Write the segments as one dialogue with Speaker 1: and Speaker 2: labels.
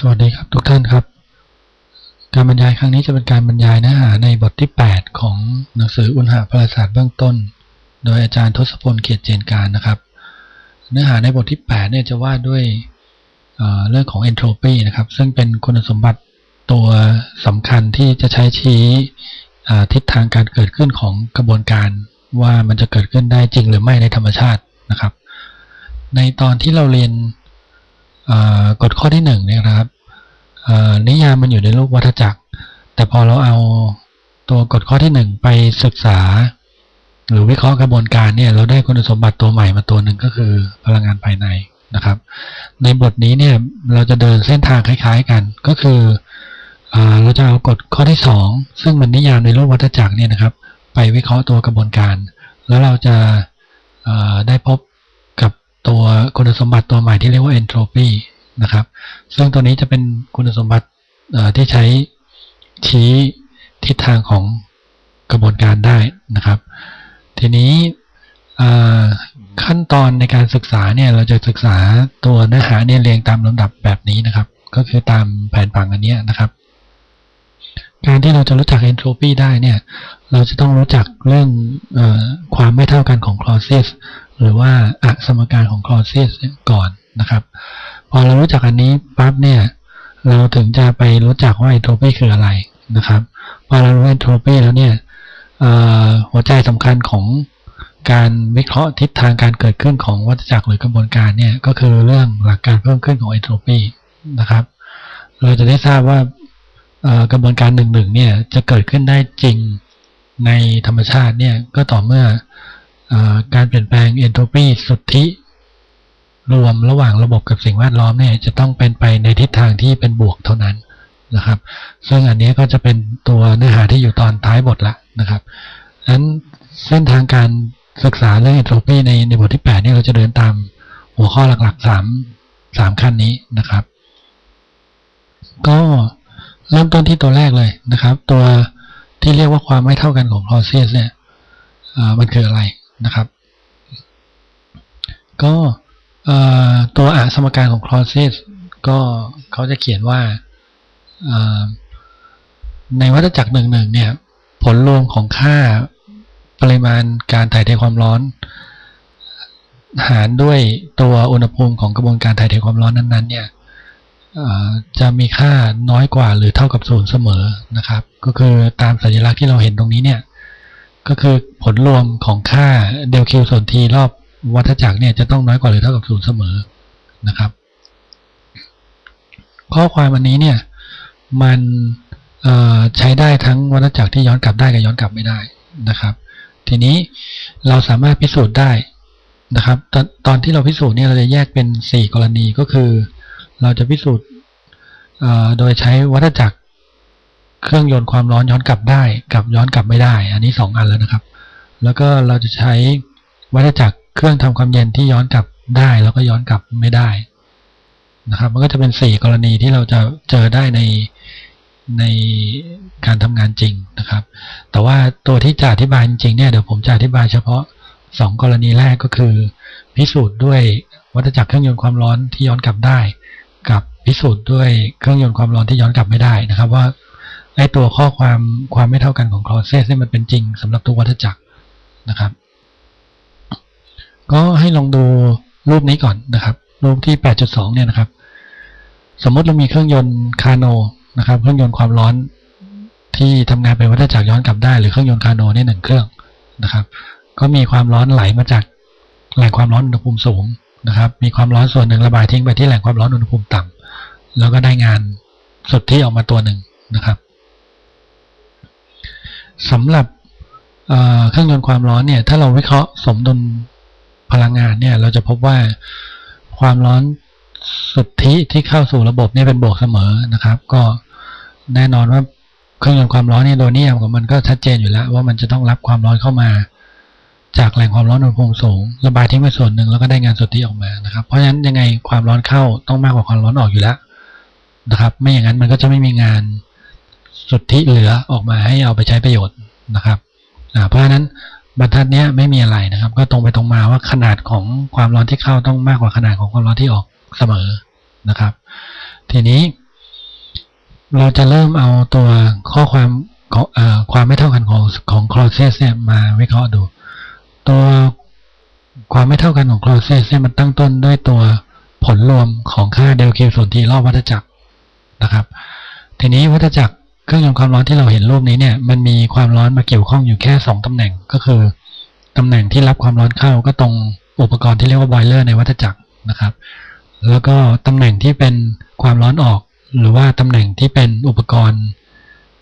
Speaker 1: สวัสดีครับทุกท่านครับ การบรรยายครั้งนี้จะเป็นการบรรยายเนื้อหาในบทที่ 8 ของหนังสืออุณหภาศาสตร์เบื้องต้น โดยอาจารย์ทศพลเกียรติเจนการนะครับ เนื้อหาในบทที่8เนี่ยจะว่าด้วยเเรื่องของ entropy นะครับ ซึ่งเป็นคุณสมบัติตัวสำคัญที่จะใช้ชี้ทิศทางการเกิดขึ้นของกระบวนการว่ามันจะเกิดขึ้นได้จริงหรือไม่ในธรรมชาตินะครับ ในตอนที่เราเรียน กฎข้อที่หนึ่งเนี่ยครับนิยามมันอยู่ในรูปวัฏจักร แต่พอเราเอาตัวกฎข้อที่หนึ่งไปศึกษา หรือวิเคราะห์กระบวนการเนี่ยเราได้คุณสมบัติตัวใหม่มาตัวหนึ่งก็คือพลังงานภายในนะครับ ในบทนี้เนี่ยเราจะเดินเส้นทางคล้าย ๆกันก็คือเราจะเอากฎข้อที่ 2 ซึ่งมันนิยามในรูปวัฏจักรเนี่ยนะครับ ไปวิเคราะห์ตัวกระบวนการ แล้วเราจะได้พบกับ ตัวคุณสมบัติตัวใหม่ที่เรียกว่า entropy นะครับ ซึ่งตัวนี้จะเป็นคุณสมบัติที่ใช้ชี้ทิศทางของกระบวนการได้นะครับ ทีนี้ขั้นตอนในการศึกษาเนี่ยเราจะศึกษาตัวเนื้อหาเนี่ยเรียงตามลำดับแบบนี้นะครับ ก็คือตามแผนผังอันนี้นะครับ การที่เราจะรู้จักเอนโทรปีได้เนี่ย เราจะต้องรู้จักเรื่องอความไม่เท่ากันของคลอสซิส หรือว่าอสมการของคลอสซิสก่อนนะครับ พอเรารู้จักอันนี้ปั๊บเนี่ยเราถึงจะไปรู้จักว่าไอโทรปีคืออะไรนะครับ พอเรารู้ไอโทรปีแล้วเนี่ยหัวใจสำคัญของการวิเคราะห์ทิศทางการเกิดขึ้นของวัฏจักรหรือกระบวนการเนี่ยก็คือเรื่องหลักการเพิ่มขึ้นของไอโทรปีนะครับ เราจะได้ทราบว่ากระบวนการหนึ่งๆเนี่ยจะเกิดขึ้นได้จริงในธรรมชาติเนี่ยก็ต่อเมื่อ การเปลี่ยนแปลงเอนโทรปีสุทธิรวมระหว่างระบบกับสิ่งแวดล้อมเนี่ยจะต้องเป็นไปในทิศทางที่เป็นบวกเท่านั้นนะครับ ซึ่งอันนี้ก็จะเป็นตัวเนื้อหาที่อยู่ตอนท้ายบทละนะครับดังนั้นเส้นทางการศึกษาเรื่องเอนโทรปีในในบทที่ 8 นี่เราจะเดินตามหัวข้อหลักๆ 3 3ขั้นนี้นะครับ ก็เริ่มต้นที่ตัวแรกเลยนะครับ ตัวที่เรียกว่าความไม่เท่ากันของ process เนี่ยมันคืออะไร นะครับ ก็ตัวอะสมการของ clauses ก็เขาจะเขียนว่าในวัฏจักรหนึ่งหนึ่งเนี่ย ผลรวมของค่าปริมาณการถ่ายเทความร้อน หารด้วยตัวอุณหภูมิของกระบวนการถ่ายเทความร้อนนั้นๆ เนี่ยจะมีค่าน้อยกว่าหรือเท่ากับศูนย์เสมอนะครับ ก็คือตามสัญลักษณ์ที่เราเห็นตรงนี้เนี่ย ก็คือผลรวมของค่าเดลคิวส่วนทีรอบวัฏจักรเนี่ยจะต้องน้อยกว่าหรือเท่ากับศูนย์เสมอนะครับ ข้อความอันนี้เนี่ยมันใช้ได้ทั้งวัฏจักรที่ย้อนกลับได้กับย้อนกลับไม่ได้นะครับ ทีนี้เราสามารถพิสูจน์ได้นะครับตตอนที่เราพิสูจน์เนี่ยเราจะแยกเป็น 4 กรณีก็คือ เราจะพิสูจน์โดยใช้วัฏจักร เครื่องยนต์ความร้อนย้อนกลับได้กับย้อนกลับไม่ได้ อันนี้ 2 อันแล้วนะครับ แล้วก็เราจะใช้วัฏจักรเครื่องทำความเย็นที่ย้อนกลับได้ แล้วก็ย้อนกลับไม่ได้นะครับ มันก็จะเป็น 4 กรณีที่เราจะเจอได้ในในการทำงานจริงนะครับ แต่ว่าตัวที่จะอธิบายจริงเนี่ยเดี๋ยวผมจะอธิบายเฉพาะ 2 กรณีแรกก็คือ พิสูจน์ด้วยวัฏจักรเครื่องยนต์ความร้อนที่ย้อนกลับได้ กับพิสูจน์ด้วยเครื่องยนต์ความร้อนที่ย้อนกลับไม่ได้นะครับ ว่า ไอ้ตัวข้อความความไม่เท่ากันของคลอเซสนี่มันเป็นจริงสำหรับตัววัฏจักรนะครับ ก็ให้ลองดูรูปนี้ก่อนนะครับ รูปที่ 8.2 เนี่ยนะครับ สมมติเรามีเครื่องยนต์คาโนนะครับ เครื่องยนต์ความร้อนที่ทำงานเป็นวัฏจักรย้อนกลับได้หรือเครื่องยนต์คาโนนี่หนึ่งเครื่องนะครับ ก็มีความร้อนไหลมาจากแหล่งความร้อนอุณหภูมิสูงนะครับ มีความร้อนส่วนหนึ่งระบายทิ้งไปที่แหล่งความร้อนอุณหภูมิต่ำแล้วก็ได้งานสุดที่ออกมาตัวหนึ่งนะครับ สำหรับเครื่องยนต์ความร้อนเนี่ยถ้าเราวิเคราะห์สมดุลพลังงานเนี่ยเราจะพบว่าความร้อนสุทธิที่เข้าสู่ระบบเนี่ยเป็นบวกเสมอนะครับ ก็แน่นอนว่าเครื่องยนต์ความร้อนเนี่ยโดยนิยามของมันก็ชัดเจนอยู่แล้ว ว่ามันจะต้องรับความร้อนเข้ามา จากแหล่งความร้อนอุณหภูมิสูง ระบายทิ้งไปส่วนหนึ่งแล้วก็ได้งานสุทธิออกมานะครับ เพราะฉะนั้นยังไงความร้อนเข้าต้องมากกว่าความร้อนออกอยู่แล้วนะครับ ไม่อย่างนั้นมันก็จะไม่มีงาน สุทธิเหลือออกมาให้เอาไปใช้ประโยชน์นะครับเพราะฉะนั้นบรรทัดนี้ไม่มีอะไรนะครับ ก็ตรงไปตรงมาว่าขนาดของความร้อนที่เข้าต้องมากกว่าขนาดของความร้อนที่ออกเสมอนะครับ ทีนี้ เราจะเริ่มเอาตัวข้อความของอความไม่เท่ากันของของ clauses เนี่ยมาวิเคราะห์ดู ตัวความไม่เท่ากันของ clauses เนี่ยมันตั้งต้นด้วยตัวผลรวมของค่าเดลคิวส่วนทีรอบวัฏจักรนะครับ ทีนี้วัฏจักร เครื่องยนต์ความร้อนที่เราเห็นรูปนี้เนี่ย มันมีความร้อนมาเกี่ยวข้องอยู่แค่ 2ตำแหน่งก็คือตำแหน่งที่รับความร้อนเข้าก็ตรงอุปกรณ์ที่เรียกว่าบอยเลอร์ในวัฏจักรนะครับ แล้วก็ตำแหน่งที่เป็นความร้อนออก หรือว่าตำแหน่งที่เป็นอุปกรณ์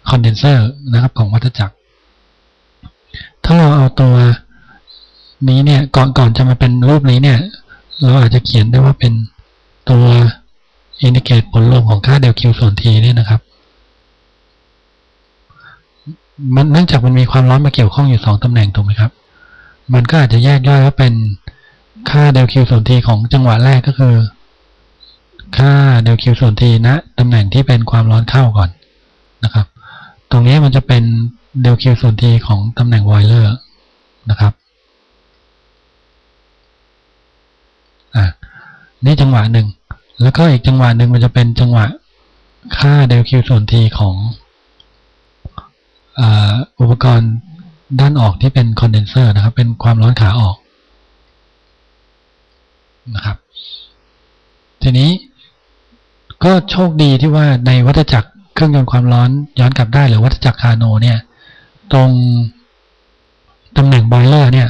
Speaker 1: คอนเดนเซอร์นะครับของวัฏจักร ถ้าเราเอาตัวนี้เนี่ยก่อนก่อนจะมาเป็นรูปนี้เนี่ย เราอาจจะเขียนได้ว่าเป็นตัวอินดิเกตผลรวมของค่าเดลคิวส่วนทีเนี่ยนะครับ มันเนื่องจากมันมีความร้อนมาเกี่ยวข้องอยู่สองตำแหน่งถูกไหมครับ มันก็อาจจะแยกย่อยว่าเป็นค่าเดลคิวส่วนทีของจังหวะแรกก็คือ ค่าเดลคิวส่วนทีณตำแหน่งที่เป็นความร้อนเข้าก่อนนะครับ ตรงนี้มันจะเป็นเดลคิวส่วนทีของตำแหน่งไวเลอร์นะครับอะนี่จังหวะหนึ่งแล้วก็อีกจังหวะหนึ่งมันจะเป็นจังหวะค่าเดลคิวส่วนทีของ อุปกรณ์ด้านออกที่เป็นคอนเดนเซอร์นะครับ เป็นความร้อนขาออกนะครับ ทีนี้ก็โชคดีที่ว่าในวัฏจักรเครื่องยนต์ความร้อนย้อนกลับได้หรือวัฏจักรคาโนเนี่ย ตรงตำแหน่งบอยเลอร์เนี่ย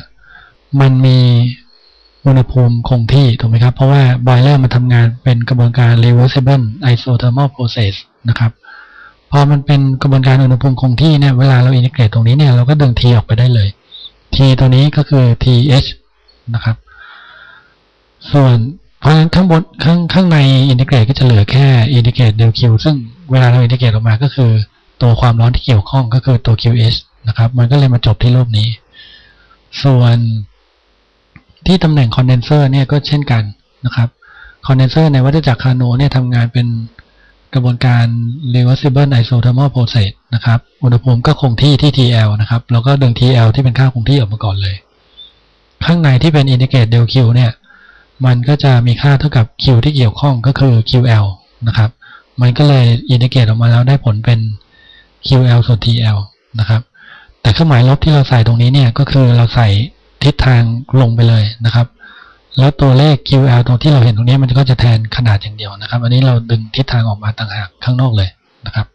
Speaker 1: มันมีอุณหภูมิคงที่ถูกไหมครับ เพราะว่าบอยเลอร์มันทำงานเป็นกระบวนการ reversible isothermal process นะครับ พอมันเป็นกระบวนการอุณหภูมิคงที่เนี่ยเวลาเราอินทิเกรตตรงนี้เนี่ยเราก็ดึง T ออกไปได้เลย T ตัวนี้ก็คือ TH นะครับ ส่วนเพราะฉะนั้นข้างบนข้างข้างในอินทิเกรตก็จะเหลือแค่อินทิเกรตเดลคิวซึ่งเวลาเราอินทิเกรตออกมาก็คือ ตัวความร้อนที่เกี่ยวข้องก็คือตัว QH นะครับ มันก็เลยมาจบที่รูปนี้ ส่วนที่ตำแหน่งคอนเดนเซอร์เนี่ยก็เช่นกันนะครับคอนเดนเซอร์ในวัฏจักรคาโนเนี่ยทำงานเป็น กระบวนการ reversible isothermal process นะครับ อุณหภูมิก็คงที่ที่ TL นะครับ แล้วก็ดึง TL ที่เป็นค่าคงที่ออกมาก่อนเลย ข้างในที่เป็น indicate del Q เนี่ย มันก็จะมีค่าเท่ากับ Q ที่เกี่ยวข้องก็คือ QL นะครับ มันก็เลย indicate ออกมาแล้วได้ผลเป็น QL ส่วน TL นะครับ แต่เครื่องหมายลบที่เราใส่ตรงนี้เนี่ยก็คือเราใส่ทิศทางลงไปเลยนะครับ แล้วตัวเลข QL ตรงที่เราเห็นตรงนี้มันก็จะแทนขนาดอย่างเดียวนะครับ อันนี้เราดึงทิศทางออกมาต่างหากข้างนอกเลยนะครับ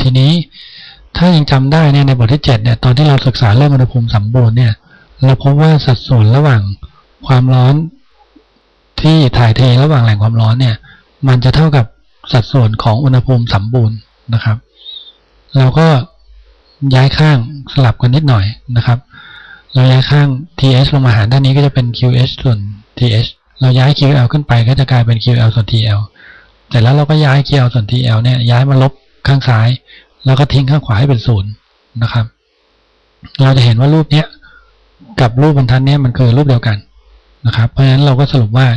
Speaker 1: ทีนี้ถ้ายังจำได้เนี่ยในบทที่7เนี่ยตอนที่เราศึกษาเรื่องอุณหภูมิสมบูรณ์เนี่ยเราพบว่าสัดส่วนระหว่างความร้อนที่ถ่ายเทระหว่างแหล่งความร้อนเนี่ย มันจะเท่ากับสัดส่วนของอุณหภูมิสมบูรณ์นะครับ เราก็ย้ายข้างสลับกันนิดหน่อยนะครับ เราย้ายข้าง th ลงมาหารด้านนี้ก็จะเป็น qh ส่วน th เราย้าย ql ขึ้นไปก็จะกลายเป็น ql ส่วน tl แต่แล้วเราก็ย้าย ql ส่วน tl เนี่ยย้ายมาลบข้างซ้าย แล้วก็ทิ้งข้างขวาให้เป็นศูนย์นะครับ เราจะเห็นว่ารูปเนี้ยกับรูปบรรทัดเนี้ยมันคือรูปเดียวกันนะครับ เพราะฉะนั้นเราก็สรุปว่า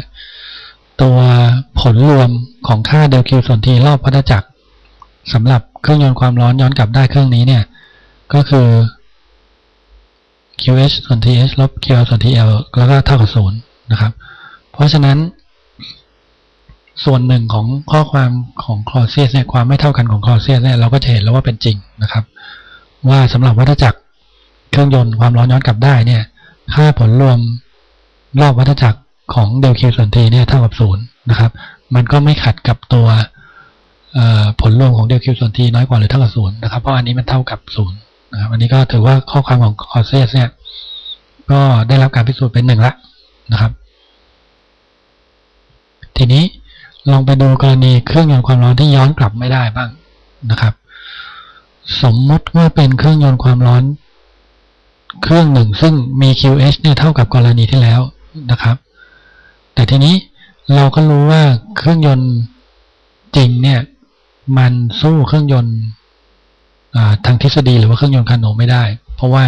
Speaker 1: ตัวผลรวมของค่าเดลคิวส่วนทีรอบพัฒจักรสำหรับเครื่องยนต์ความร้อนย้อนกลับได้เครื่องนี้เนี่ย ก็คือ QH ส่วน TH ลบ QL ส่วน TL แล้วก็เท่ากับศูนย์นะครับ เพราะฉะนั้น ส่วนหนึ่งของข้อความของคลอเซียสเนี่ยความไม่เท่ากันของคลอเซียสเนี่ยเราก็จะเห็นแล้วว่าเป็นจริงนะครับ ว่าสำหรับวัฏจักรเครื่องยนต์ความร้อนย้อนกลับได้เนี่ยค่าผลรวมรอบวัฏจักรของเดลคิวส่วนทีเนี่ยเท่ากับศูนย์นะครับ มันก็ไม่ขัดกับตัวผลรวมของเดลคิวส่วนทีน้อยกว่าหรือเท่ากับศูนย์นะครับ เพราะอันนี้มันเท่ากับศูนย์ นะครับอันนี้ก็ถือว่าข้อความของคอร์เซสเนี่ย ก็ได้รับการพิสูจน์เป็นหนึ่งละนะครับ ทีนี้ลองไปดูกรณีเครื่องยนต์ความร้อนที่ย้อนกลับไม่ได้บ้างนะครับ สมมติว่าเป็นเครื่องยนต์ความร้อน เครื่องหนึ่งซึ่งมี QH เนี่ยเท่ากับกรณีที่แล้วนะครับ แต่ทีนี้เราก็รู้ว่าเครื่องยนต์จริงเนี่ย มันสู้เครื่องยนต์ ทางทฤษฎีหรือว่าเครื่องยนต์คาโนไม่ได้ เพราะว่า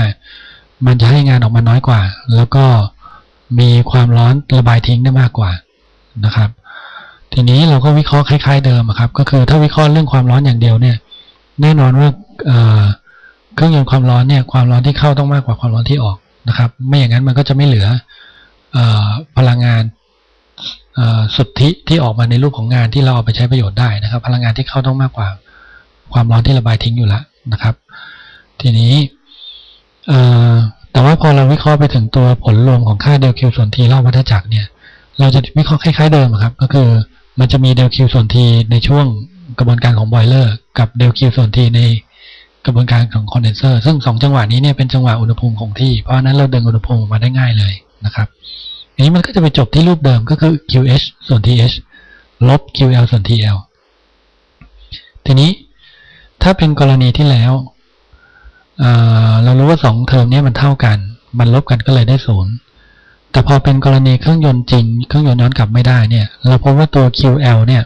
Speaker 1: มันจะให้งานออกมาน้อยกว่า แล้วก็มีความร้อนระบายทิ้งได้มากกว่านะครับ ทีนี้เราก็วิเคราะห์คล้ายๆเดิมครับ ก็คือถ้าวิเคราะห์เรื่องความร้อนอย่างเดียวเนี่ย แน่นอนว่าเครื่องยนต์ความร้อนเนี่ยความร้อนที่เข้าต้องมากกว่าความร้อนที่ออกนะครับ ไม่อย่างนั้นมันก็จะไม่เหลืออพลังงานสุทธิที่ออกมาในรูปของงานที่เราเอาไปใช้ประโยชน์ได้นะครับ พลังงานที่เข้าต้องมากกว่า ความร้อนที่ระบายทิ้งอยู่แล้ว นะครับ ทีนี้แต่ว่าพอเราวิเคราะห์ไปถึงตัวผลรวมของค่าเดลคิวส่วนทีรอบวัฏจักรเนี่ย เราจะวิเคราะห์คล้ายๆเดิมครับ ก็คือมันจะมีเดลคิวส่วนทีในช่วงกระบวนการของบอยเลอร์กับเดลคิวส่วนทีในกระบวนการของคอนเดนเซอร์ซึ่งสองจังหวะนี้เนี่ยเป็นจังหวะอุณหภูมิคงที่เพราะนั้นเราดึงอุณหภูมิออกมาได้ง่ายเลยนะครับทีนี้มันก็จะไปจบที่รูปเดิมก็คือ QH ส่วน TH ลบ QL ส่วน TL ทีนี้ ถ้าเป็นกรณีที่แล้วเเรารู้ว่าสองเทอมนี้มันเท่ากัน มันลบกันก็เลยได้ศูนย์แต่พอเป็นกรณีเครื่องยนต์จริง เครื่องยนต์ย้อนกลับไม่ได้เนี่ย เราพบว่าตัว QL เนี่ย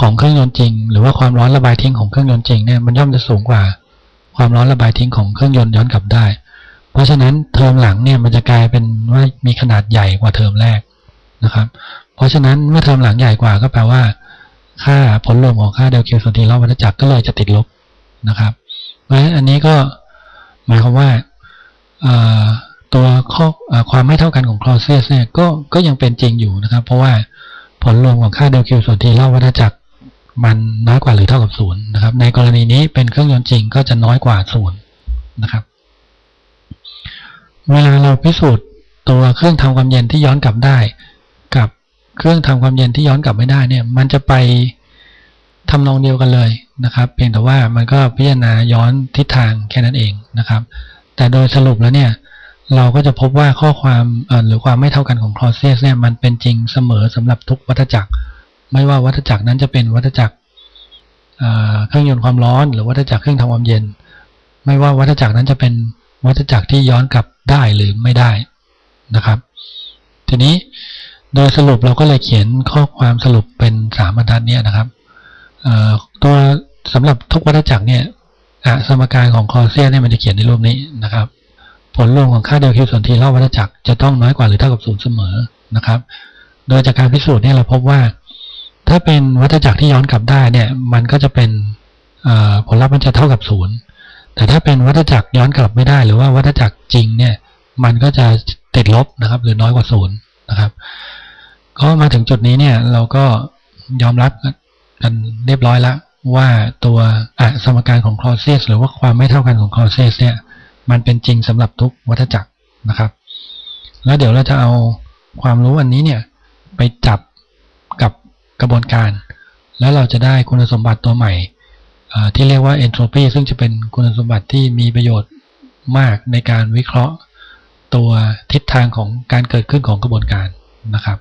Speaker 1: ของเครื่องยนต์จริง หรือว่าความร้อนระบายทิ้งของเครื่องยนต์จริงเนี่ยมันย่อมจะสูงกว่า ความร้อนระบายทิ้งของเครื่องยนต์ย้อนกลับได้ เพราะฉะนั้นเทอมหลังเนี่ยมันจะกลายเป็นว่ามีขนาดใหญ่กว่าเทอมแรกนะครับ เพราะฉะนั้นเมื่อเทอมหลังใหญ่กว่าก็แปลว่า ค่าผลรวมของค่าเดลคิวส่วนทีรอบวัฏจักรก็เลยจะติดลบนะครับ เพราะฉะนั้นอันนี้ก็หมายความว่าตัวข้อความไม่เท่ากันของคลอเซียสเนี่ยก็ก็ยังเป็นจริงอยู่นะครับ เพราะว่าผลรวมของค่าเดลคิวส่วนทีรอบวัฏจักรมันน้อยกว่าหรือเท่ากับศูนย์นะครับ ในกรณีนี้เป็นเครื่องยนต์จริงก็จะน้อยกว่าศูนย์นะครับ เวลาเราพิสูจน์ตัวเครื่องทำความเย็นที่ย้อนกลับได้ เครื่องทำความเย็นที่ย้อนกลับไม่ได้เนี่ย มันจะไปทำนองเดียวกันเลยนะครับ เพียงแต่ว่ามันก็พิจารณาย้อนทิศทางแค่นั้นเองนะครับ แต่โดยสรุปแล้วเนี่ยเราก็จะพบว่าข้อความหรือความไม่เท่ากันของคลอเซสเนี่ยมันเป็นจริงเสมอสำหรับทุกวัฏจักร ไม่ว่าวัฏจักรนั้นจะเป็นวัฏจักรเอ่อเครื่องยนต์ความร้อน หรือวัฏจักรเครื่องทำความเย็น ไม่ว่าวัฏจักรนั้นจะเป็นวัฏจักรที่ย้อนกลับได้หรือไม่ได้นะครับ ทีนี้ โดยสรุปเราก็เลยเขียนข้อความสรุปเป็นสามบรรทัดเนี่ยนะครับตัวสำหรับทุกวัฏจักรเนี่ยสมการของคอเซียเนี่ยมันจะเขียนในรูปนี้นะครับ ผลรวมของค่าเดลคิวส่วนทีรอบวัฏจักรจะต้องน้อยกว่าหรือเท่ากับศูนย์เสมอนะครับ โดยจากการพิสูจน์เนี่ยเราพบว่า ถ้าเป็นวัฏจักรที่ย้อนกลับได้เนี่ย มันก็จะเป็นผลลัพธ์มันจะเท่ากับศูนย์แต่ถ้าเป็นวัฏจักรย้อนกลับไม่ได้ หรือว่าวัฏจักรจริงเนี่ย มันก็จะติดลบนะครับ หรือน้อยกว่าศูนย์ นะครับ ก็มาถึงจุดนี้เนี่ยเราก็ยอมรับกันเรียบร้อยแล้วว่าตัวอสมการของคลอเซสหรือว่าความไม่เท่ากันของคลอเซสเนี่ยมันเป็นจริงสำหรับทุกวัฏจักรนะครับ แล้วเดี๋ยวเราจะเอาความรู้อันนี้เนี่ยไปจับกับกระบวนการ แล้วเราจะได้คุณสมบัติตัวใหม่ที่เรียกว่า entropy ซึ่งจะเป็นคุณสมบัติที่มีประโยชน์มากในการวิเคราะห์ ตัวทิศทางของการเกิดขึ้นของกระบวนการนะครับ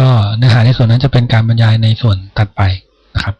Speaker 1: ก็เนื้อหาในส่วนนั้นจะเป็นการบรรยายในส่วนถัดไปนะครับ